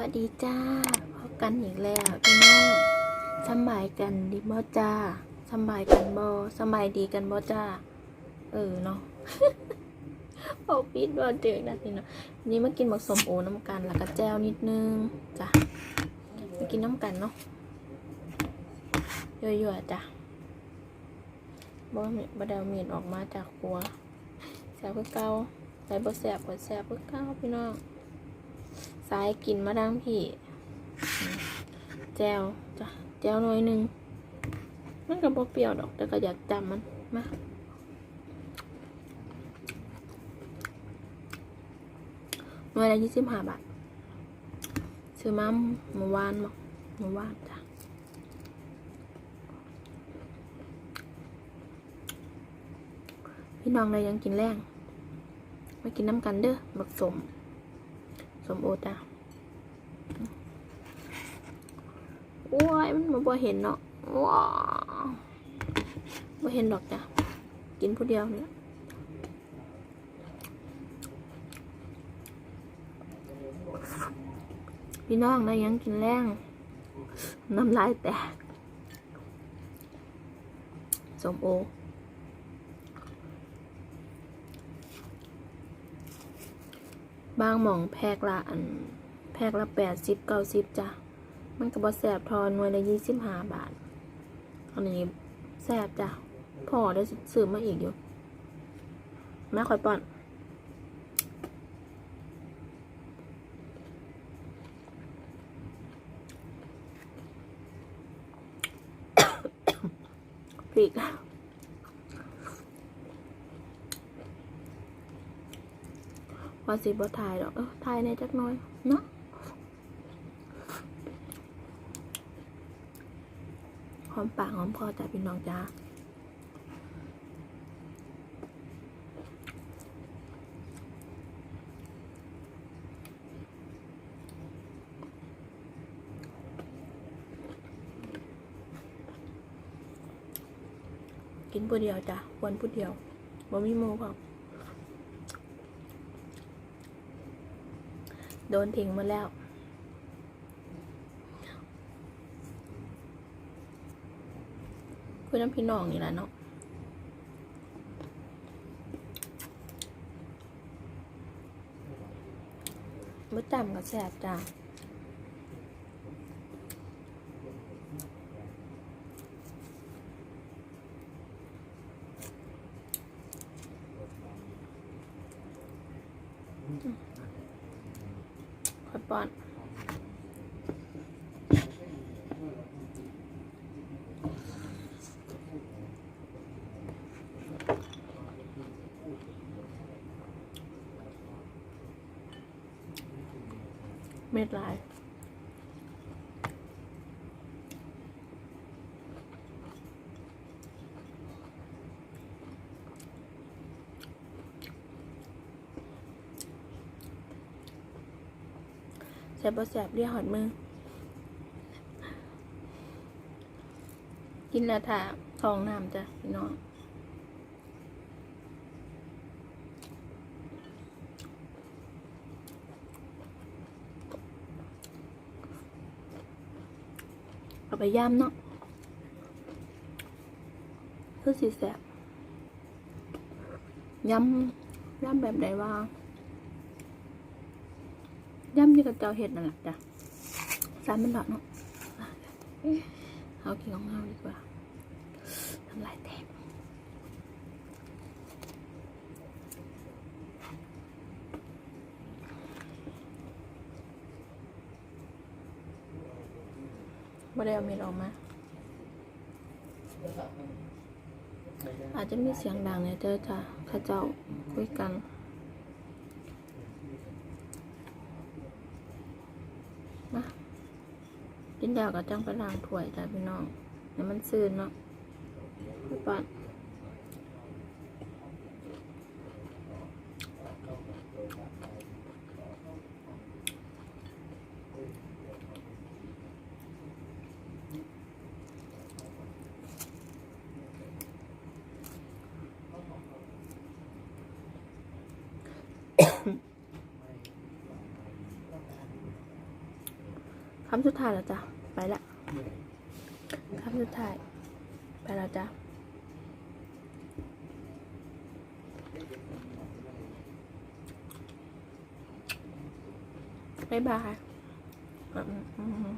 วัสดีจ้าพบกันอีกแล้วพี่น้องสบายกันดีบ่จ้าสบายกันบ่สบายดีกันบ่จ้าเออเนาะพอปิดบ่เดือดนะพี่น้องนนี้มากินบักสมโอน้ำกันแล้วก็แจวนิดนึงจ้ะมากินน้ำกันเนาะเยั่วๆจ้ะบ่มีบ่ได้เอามีดออกมาจากครัวแซ่บคือเก่าใส่บ่แซ่บก็แซ่บคือเก่าพี่น้อง สายกินมาดังพี่ แจวจ้ะแจวหน่อยหนึ่งมันก็บ่เปรี้ยวดอก แต่ก็อยากจำมันมาหน่วยละยี่สิบห้าบาทซื้อมาเมื่อวานมาเมื่อวานจ้ะพี่น้องเลยยังกินแรงมากินน้ำกันเด้อบักสม สมโอจ้ะโอ้ยมันมาบ่เห็นเนาะว้าบ่เห็นดอกจ้ะ กินผู้เดียวเนี่ยพี่น้องนะยังกินแรงน้ำลายแตกสมโอ บางหม่องแพกละอัน แพกละแปดสิบเก้าสิบจ้ะ มันก็บ่แสบทอนหน่วยละยี่สิบห้าบาท อันนี้แสบจ้ะพอได้ซื้อมาอีกอยู่มาคอยป้อนพริก ว่าสิบ่ถ่ายดอกเออถ่ายในจักน้อยเนาะหอมปากหอมคอจ้ะพี่น้องจ้ากินผู้เดียวจ้ะวันผู้เดียวบ่มีโมพร้อม โดนทิ้งหมาแล้ว คุณน้ำพี่น้องนี่แหละเนาะมื่อจำกับแสบจ้า ขอป้อนเม็ดลาย แสบบ่แสบเรียกหอดมือ กินแล้วถ่าทองน้ำจ้ะพี่น้องเอาไปย่ำเนาะคือสีแสบย่ำย่ำแบบใดว่า ย่ำที่กับเจ้าเห็ดนั่นแหละจ้ะสามมันหลอดเนาะเอากินของเฮาดีกว่าทำลายแตกไม่ได้เอามีดออกมา อาจจะมีเสียงดังเนี่ยเจ้าจ้ะข้าเจ้าคุยกัน กินแล้วก็จังไปล้างถ้วยจ้ะพี่น้องแล้วมันซื่นเนาะพี่ปัดคำสุดท้ายแล้วจ้ะ ไปละคำสุดท้าย ไปแล้วจ้ะบ๊ายบายอืมอืมอืม